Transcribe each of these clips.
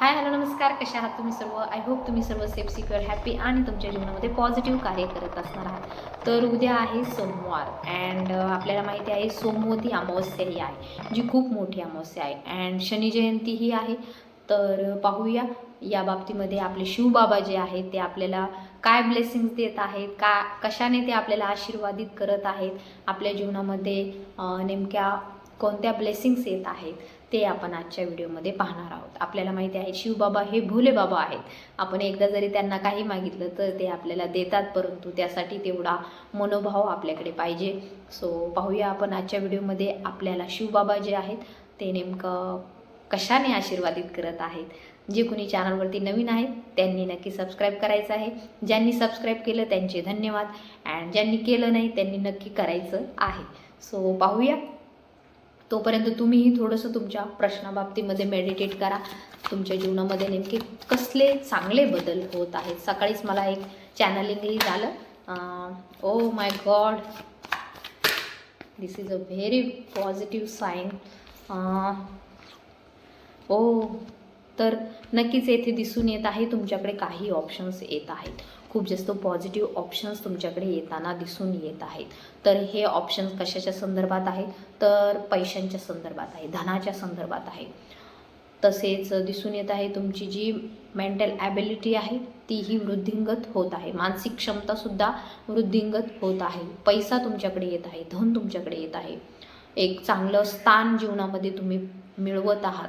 Hi hello नमस्कार. कशा आहात तुम्ही सर्व? आय होप तुम्ही सर्व सेफ सिक्युअर हॅपी आणि तुमच्या जीवनामध्ये पॉझिटिव्ह कार्य करत असणार आहात. तर उद्या आहे सोमवार अँड आपल्याला माहिती आहे सोमवती अमावस्या ही आहे जी खूप मोठी अमावस्या आहे. अँड शनी जयंती ही आहे. तर पाहूया. या बाबतीमध्ये आपले शिवबाबा जे आहेत ते आपल्याला काय ब्लेसिंग्स देत आहेत का कशाने ते आपल्याला आशीर्वादित करत आहेत आपल्या जीवनामध्ये नेमक्या कोणत्या ब्लेसिंग्स येत आहेत ते आपण आजच्या व्हिडिओमध्ये पाहणार आहोत. आपल्याला माहिती आहे शिवबाबा हे भोले बाबा आहेत. आपण एकदा जरी त्यांना काही मागितलं तर ते आपल्याला देतात परंतु त्यासाठी तेवढा मनोभाव आपल्याकडे पाहिजे. सो पाहूया आपण आजच्या व्हिडिओमध्ये आपल्याला शिवबाबा जे आहेत ते नेमकं कशाने आशीर्वादित करत आहेत. जे कोणी चॅनलवरती नवीन आहेत त्यांनी नक्की सबस्क्राईब करायचं आहे. ज्यांनी सबस्क्राईब केलं त्यांचे धन्यवाद. अँड ज्यांनी केलं नाही त्यांनी नक्की करायचं आहे. सो पाहूया. तोपर्यंत तुम्हीही थोडंसं तुमच्या प्रश्नाबाबतीमध्ये मेडिटेट करा. तुमच्या जीवनामध्ये नेमके कसले चांगले बदल होत आहेत? सकाळीच मला एक चॅनलिंगही झालं. ओ my God this is a very positive sign oh तर नक्कीच येथे दिसून येत आहे. तुमच्याकडे काही ऑप्शन्स येत आहेत. खूप जास्त पॉझिटिव्ह ऑप्शन्स तुमच्याकडे येताना दिसून येत आहेत. तर हे ऑप्शन्स कशाच्या संदर्भात आहेत? तर पैशांच्या संदर्भात आहे धनाच्या संदर्भात आहे. तसेच दिसून येत आहे तुमची जी मेंटल ॲबिलिटी आहे तीही वृद्धिंगत होत आहे. मानसिक क्षमतासुद्धा वृद्धिंगत होत आहे. पैसा तुमच्याकडे येत आहे धन तुमच्याकडे येत आहे. एक चांगलं स्थान जीवनामध्ये तुम्ही मिळवत आहात.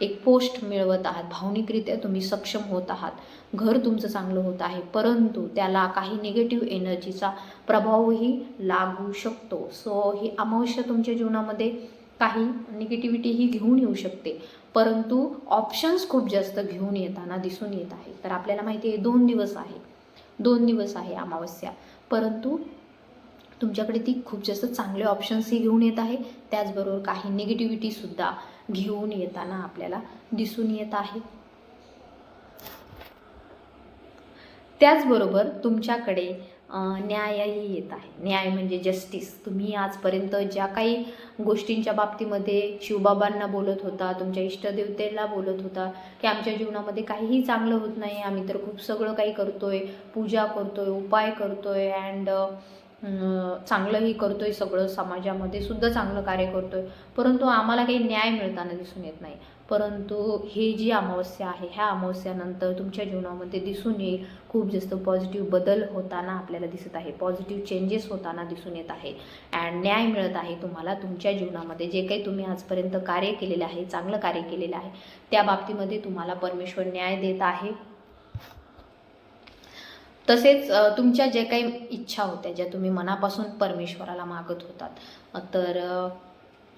एक पोस्ट मिळवत आहात. भावनिकरित्या तुम्ही सक्षम होत आहात. घर तुमचं चांगलं होत आहे. परंतु त्याला काही निगेटिव्ह एनर्जीचा प्रभावही लागू शकतो. सो ही अमावस्या तुमच्या जीवनामध्ये काही निगेटिव्हिटी ही घेऊन येऊ शकते. परंतु ऑप्शन्स खूप जास्त घेऊन येताना दिसून येत आहे. तर आपल्याला माहिती आहे दोन दिवस आहे. दोन दिवस आहे अमावस्या. परंतु तुमच्याकडे ती खूप जास्त चांगले ऑप्शन्सही घेऊन येत आहे. त्याचबरोबर काही निगेटिव्हिटीसुद्धा घेऊन येताना आपल्याला दिसून येत आहे. त्याचबरोबर तुमच्याकडे न्यायही येत आहे. न्याय म्हणजे जस्टिस तुम्ही आजपर्यंत ज्या काही गोष्टींच्या बाबतीमध्ये शिवबाबांना बोलत होता तुमच्या इष्टदेवतेला बोलत होता की आमच्या जीवनामध्ये काहीही चांगलं होत नाही आम्ही तर खूप सगळं काही करतोय पूजा करतोय उपाय करतोय अँड चांगलंही करतो आहे सगळं समाजामध्ये सुद्धा चांगलं कार्य करतो आहे परंतु आम्हाला काही न्याय मिळताना दिसून येत नाही. परंतु ही जी अमावस्या आहे ह्या अमावस्यानंतर तुमच्या जीवनामध्ये दिसून येईल. खूप जास्त पॉझिटिव्ह बदल होताना आपल्याला दिसत आहे. पॉझिटिव्ह चेंजेस होताना दिसून येत आहे. अँड न्याय मिळत आहे तुम्हाला तुमच्या जीवनामध्ये. जे काही तुम्ही आजपर्यंत कार्य केलेलं आहे चांगलं कार्य केलेलं आहे त्या बाबतीमध्ये तुम्हाला परमेश्वर न्याय देत आहे. तसेच तुमच्या जे काही इच्छा होत्या ज्या तुम्ही मनापासून परमेश्वराला मागत होतात तर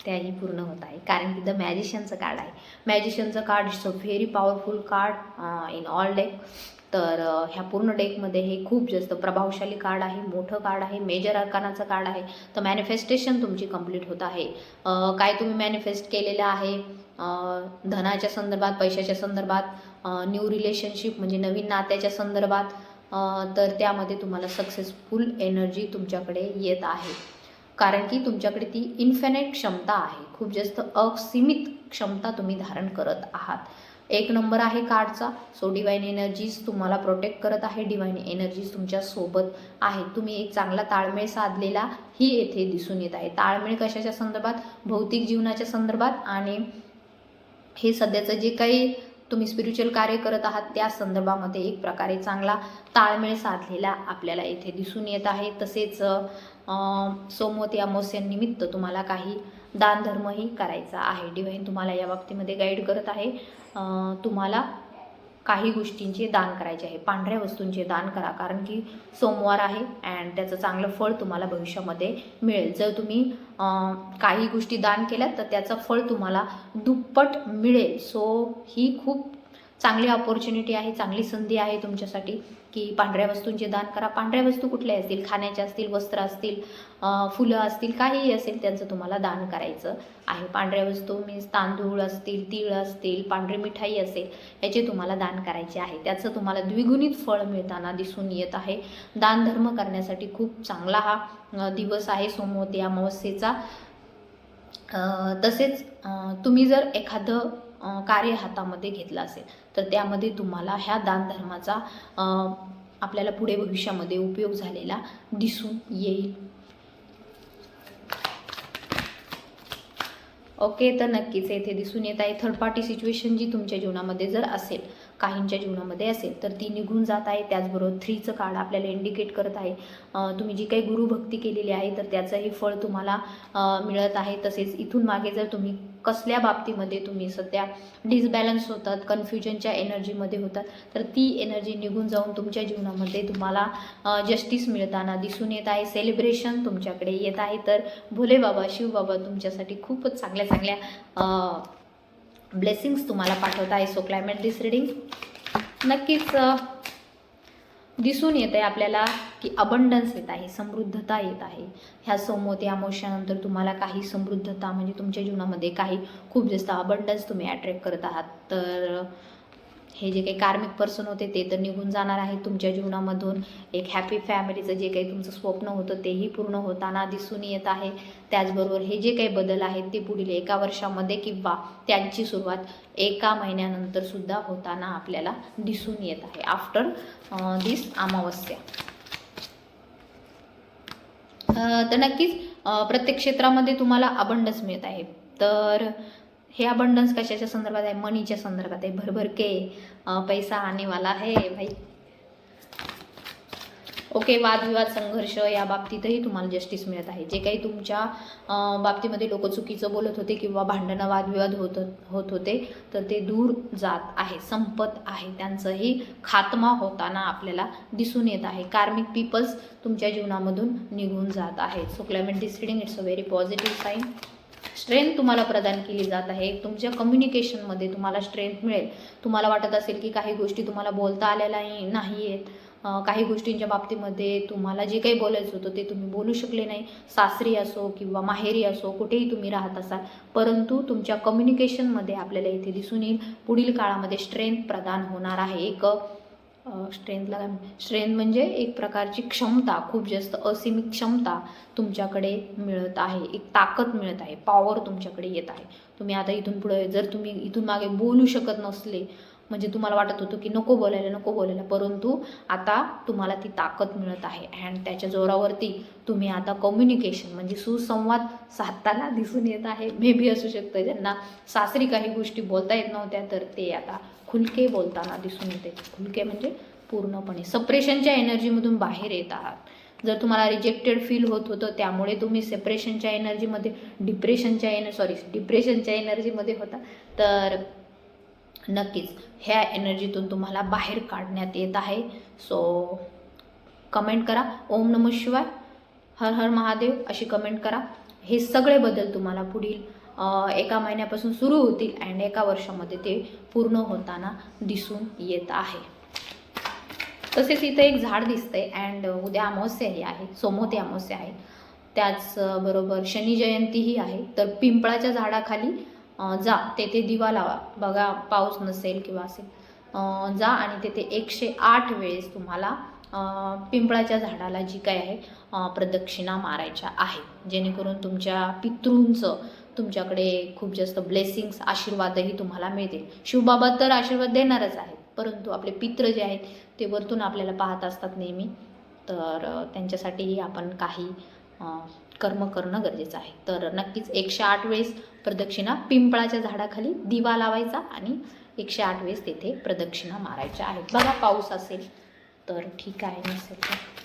त्याही पूर्ण होत आहे. कारण की द मॅजिशियनचं कार्ड आहे. मॅजिशियनचं card it's a very powerful card in all deck तर ह्या पूर्ण डेकमध्ये हे खूप जास्त प्रभावशाली कार्ड आहे मोठं कार्ड आहे मेजर अर्कानाचं कार्ड आहे. तर मॅनिफेस्टेशन तुमची कंप्लीट होत आहे. काय तुम्ही मॅनिफेस्ट केलेलं आहे? धनाच्या संदर्भात पैशाच्या संदर्भात न्यू रिलेशनशिप म्हणजे नवीन नात्याच्या संदर्भात तर त्यामध्ये तुम्हाला सक्सेसफुल एनर्जी तुमच्याकडे येत आहे. कारण की तुमच्याकडे ती इन्फिनाईट क्षमता आहे. खूप जास्त असीमित क्षमता तुम्ही धारण करत आहात. एक नंबर आहे कार्डचा सो डिवाईन एनर्जीज तुम्हाला प्रोटेक्ट करत आहे. डिवाईन एनर्जीज तुमच्यासोबत आहे. तुम्ही एक चांगला ताळमेळ साधलेला ही येथे दिसून येत आहे. ताळमेळ कशाच्या संदर्भात? भौतिक जीवनाच्या संदर्भात. आणि हे सध्याचं जे काही तुम्ही स्पिरिच्युअल कार्य करत आहात त्या संदर्भामध्ये एक प्रकारे चांगला ताळमेळ साधलेला आपल्याला येथे दिसून येत आहे. तसेच सोमवती अमावस्यानिमित्त तुम्हाला काही दानधर्मही करायचा आहे. डिवाईन तुम्हाला या बाबतीमध्ये गाईड करत आहे. तुम्हाला काही गोष्टींचे दान करायचे आहे. पांढऱ्या वस्तूंचे दान करा. कारण की सोमवार आहे अँड त्याचं चांगलं फळ तुम्हाला भविष्यामध्ये मिळेल. जर तुम्ही काही गोष्टी दान केल्यात तर त्याचं फळ तुम्हाला दुप्पट मिळेल. सो ही खूप चांगली ऑपॉर्च्युनिटी आहे चांगली संधी आहे तुमच्यासाठी. की पांढऱ्या वस्तूंचे दान करा. पांढऱ्या वस्तू कुठल्या असतील? खाण्याच्या असतील वस्त्र असतील फुलं असतील काहीही असेल त्यांचं तुम्हाला दान करायचं आहे. पांढऱ्या वस्तू मीन्स तांदूळ असतील तीळ असतील पांढरी मिठाई असेल याचे तुम्हाला दान करायचे आहे. त्याचं तुम्हाला द्विगुणित फळ मिळताना दिसून येत आहे. दानधर्म करण्यासाठी खूप चांगला हा दिवस आहे. सोमवती अमावस्येचा. तसेच तुम्ही जर एखादं कार्य हातामध्ये घेतलं असेल तर त्यामध्ये तुम्हाला ह्या दानधर्माचा आपल्याला पुढे भविष्यामध्ये उपयोग झालेला दिसून येईल. ओके तर नक्कीच येथे दिसून येत आहे. थर्ड पार्टी सिच्युएशन जी तुमच्या जीवनामध्ये जर असेल काहींच्या जीवनामध्ये असेल तर ती निघून जात आहे. त्याचबरोबर थ्रीचं कार्ड आपल्याला इंडिकेट करत आहे. तुम्ही जी काही गुरुभक्ती केलेली आहे तर त्याचंही फळ तुम्हाला मिळत आहे. तसेच इथून मागे जर तुम्ही कसल्या बाबतीमध्ये तुम्ही सध्या डिसबॅलन्स होतात कन्फ्युजनच्या एनर्जीमध्ये होतात तर ती एनर्जी निघून जाऊन तुमच्या जीवनामध्ये तुम्हाला जस्टिस मिळताना दिसून येत आहे. सेलिब्रेशन तुमच्याकडे येत आहे. तर भोले बाबा शिवबाबा तुमच्यासाठी खूपच चांगल्या चांगल्या ब्लेसिंग्स तुम्हाला पाठवता आहे सो क्लायमेट दिस रिडिंग नक्कीच दिसून येत आहे आपल्याला की अबंडन्स येत आहे समृद्धता येत आहे. ह्या समोते अमावश्यानंतर तुम्हाला काही समृद्धता म्हणजे तुमच्या जीवनामध्ये काही खूप जास्त अबंडन्स तुम्ही अट्रॅक्ट करत आहात. तर हे जे काही कार्मिक पर्सन होते ते तर निघून जाणार आहे तुमच्या जीवनामधून. एक हॅपी फॅमिलीचं जे काही तुमचं स्वप्न होतं तेही पूर्ण होताना दिसून येत आहे. त्याचबरोबर हे जे काही बदल आहेत ते पुढील एका वर्षामध्ये किंवा त्यांची सुरुवात एका महिन्यानंतर सुद्धा होताना आपल्याला दिसून येत आहे. आफ्टर दिस अमावस्या. तर नक्कीच प्रत्येक क्षेत्रामध्ये तुम्हाला अबंडस मिळत आहे. तर हे अबंडन्स कशाच्या संदर्भात आहे? मनीच्या संदर्भात आहे. भरभर के पैसा आनेवाला आहे भाई. ओके वादविवाद संघर्ष या बाबतीतही तुम्हाला जस्टिस मिळत आहे. जे काही तुमच्या बाबतीमध्ये लोक चुकीचं बोलत होते किंवा भांडणं वादविवाद होत होत होते तर ते दूर जात आहे. संपत आहे. त्यांचंही खात्मा होताना आपल्याला दिसून येत आहे. कार्मिक पीपल्स तुमच्या जीवनामधून निघून जात आहेत. So climate deciding it's a very positive sign strength तुम्हाला प्रदान केली जात आहे. तुमच्या कम्युनिकेशनमध्ये तुम्हाला स्ट्रेंथ मिळेल. तुम्हाला वाटत असेल की काही गोष्टी तुम्हाला बोलता आलेल्या नाही आहेत काही गोष्टींच्या बाबतीमध्ये तुम्हाला जे काही बोलायचं होतं ते तुम्ही बोलू शकले नाही. सासरी असो किंवा माहेरी असो कुठेही तुम्ही राहत असाल. परंतु तुमच्या कम्युनिकेशनमध्ये आपल्याला इथे दिसून येईल. पुढील काळामध्ये स्ट्रेंथ प्रदान होणार आहे. एक स्ट्रेंथला काय स्ट्रेंथ म्हणजे एक प्रकारची क्षमता खूप जास्त असीमित क्षमता तुमच्याकडे मिळत आहे. एक ताकद मिळत आहे. पॉवर तुमच्याकडे येत आहे. तुम्ही आता इथून पुढे जर तुम्ही इथून मागे बोलू शकत नसले म्हणजे तुम्हाला वाटत होतं की नको बोलायला नको बोलायला. परंतु आता तुम्हाला ती ताकद मिळत आहे अँड त्याच्या जोरावरती तुम्ही आता कम्युनिकेशन म्हणजे सुसंवाद साधताना दिसून येत आहे. मे बी असू शकतं ज्यांना सासरी काही गोष्टी बोलता येत नव्हत्या तर ते आता खुलके बोलताना दिसून येते. खुलके म्हणजे पूर्णपणे सप्रेशनच्या एनर्जीमधून बाहेर येत आहात. जर तुम्हाला रिजेक्टेड फील होत होतं त्यामुळे तुम्ही सेपरेशनच्या एनर्जीमध्ये डिप्रेशनच्या एन सॉरी डिप्रेशनच्या एनर्जीमध्ये होता तर नक्कीच ह्या एनर्जीतून तुम्हाला बाहेर काढण्यात येत आहे. सो कमेंट करा. ओम नमो शिवाय. हर हर महादेव अशी कमेंट करा. हे सगळे बदल तुम्हाला पुढील एका महिन्यापासून सुरू होतील अँड एका वर्षामध्ये ते पूर्ण होताना दिसून येत आहे. तसेच इथं एक झाड दिसतंय अँड उद्या अमावस्याही आहे. सोमवती अमावस्या आहे. त्याचबरोबर शनी जयंतीही आहे. तर पिंपळाच्या झाडाखाली जा तेथे दिवा लावा. बघा पाऊस नसेल किंवा असेल. जा आणि तेथे एकशे आठ वेळेस तुम्हाला पिंपळाच्या झाडाला जी काय आहे प्रदक्षिणा मारायच्या आहे जेणेकरून तुमच्या पितृंचं तुमच्याकडे खूप जास्त ब्लेसिंग्स आशीर्वादही तुम्हाला मिळतील. शिवबाबा तर आशीर्वाद देणारच आहेत परंतु आपले पित्र जे आहेत ते वरतून आपल्याला पाहत असतात नेहमी. तर त्यांच्यासाठीही आपण काही कर्म करणं गरजेचं आहे. तर नक्कीच एकशे आठ वेळेस प्रदक्षिणा पिंपळाच्या झाडाखाली दिवा लावायचा आणि एकशे आठ वेळेस तेथे प्रदक्षिणा मारायच्या आहेत. बघा पाऊस असेल तर ठीक आहे नसेल तर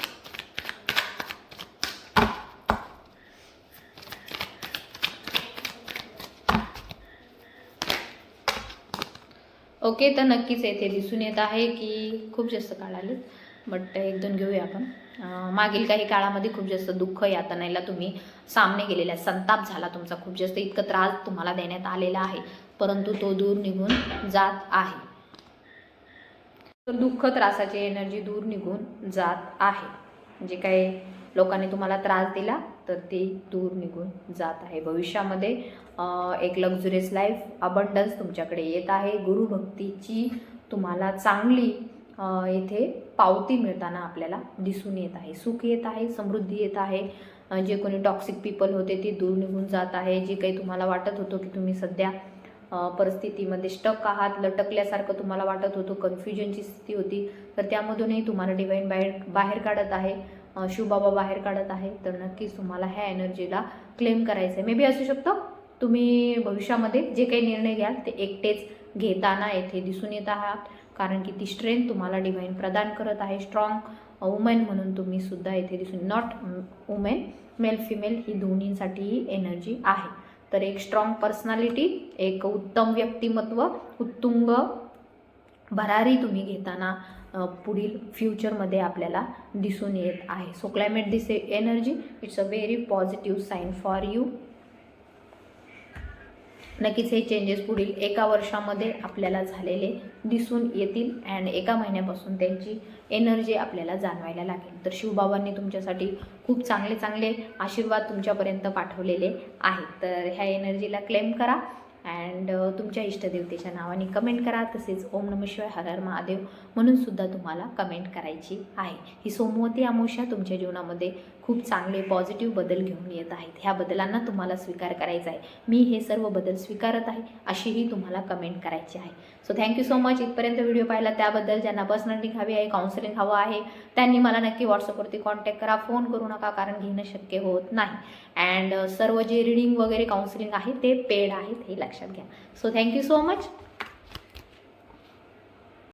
ओके तर नक्कीच येथे दिसून येत आहे की खूप जास्त काळ बट एक दोन घेऊया आपण. मागील काही काळामध्ये खूप जास्त दुःख यातनेला तुम्ही सामने गेलेला आहे. संताप झाला तुमचा. खूप जास्त इतकं त्रास तुम्हाला देण्यात आलेला आहे. परंतु तो दूर निघून जात आहे. तर दुःख त्रासाची एनर्जी दूर निघून जात आहे. जे काही लोकांनी तुम्हाला त्रास दिला तर ते दूर निघून जात आहे. भविष्यामध्ये एक लक्झुरियस लाईफ अबंडन्स तुमच्याकडे येत आहे. गुरुभक्तीची तुम्हाला चांगली येथे पावती मिळताना आपल्याला दिसून येत आहे. सुख येत आहे समृद्धी येत आहे. जे कोणी टॉक्सिक पीपल होते ते दूर निघून जात आहे. जे काही तुम्हाला वाटत होतं की तुम्ही सध्या परिस्थितीमध्ये स्टक आहात लटकल्यासारखं तुम्हाला वाटत होतं कन्फ्युजनची स्थिती होती तर त्यामधूनही तुम्हाला डिवाईन बाहेर बाहेर काढत आहे. शिवबाबा बाहेर काढत आहे. तर नक्कीच तुम्हाला ह्या एनर्जीला क्लेम करायचं आहे मे बी असू शकतं तुम्ही भविष्यामध्ये जे काही निर्णय घ्याल ते एकटेच घेताना येथे दिसून येत आहात. कारण की ती स्ट्रेंथ तुम्हाला डिव्हाइन प्रदान करत आहे. स्ट्रॉंग वुमेन म्हणून तुम्ही सुद्धा येथे दिसून नॉट वुमेन मेल फिमेल ही दोन्हींसाठी एनर्जी आहे. तर एक स्ट्रॉंग पर्सनॅलिटी एक उत्तम व्यक्तिमत्व उत्तुंग भरारी तुम्ही घेताना पुढील फ्युचरमध्ये आपल्याला दिसून येत आहे. So climate this energy it's a very positive sign for you नक्कीच हे चेंजेस पुढील एका वर्षामध्ये आपल्याला झालेले दिसून येतील अँड एका महिन्यापासून त्यांची एनर्जी आपल्याला जाणवायला लागेल. तर शिवबाबांनी तुमच्यासाठी खूप चांगले चांगले आशीर्वाद तुमच्यापर्यंत पाठवलेले आहेत. तर ह्या एनर्जीला क्लेम करा अँड तुमच्या इष्टदेवतेच्या नावाने कमेंट करा. तसेच ओम नम शिवाय हर महादेव म्हणून सुद्धा तुम्हाला कमेंट करायची आहे. ही सोमवती अमावस्या तुमच्या जीवनामध्ये खूप चांगले पॉझिटिव्ह बदल घेऊन येत आहेत. ह्या बदलांना तुम्हाला स्वीकार करायचा आहे. मी हे सर्व बदल स्वीकारत आहे अशीही तुम्हाला कमेंट करायची आहे. So thank you so much इथपर्यंत व्हिडिओ पाहिला त्याबद्दल ज्यांना पर्सनली हवी आहे काउन्सिलिंग हवं आहे त्यांनी मला नक्की व्हॉट्सअपवरती कॉन्टॅक्ट करा. फोन करू नका कारण घेणं शक्य होत नाही. अँड सर्व जे रिडिंग वगैरे काउन्सिलिंग आहे ते पेड आहेत हे लक्षात घ्या. So thank you so much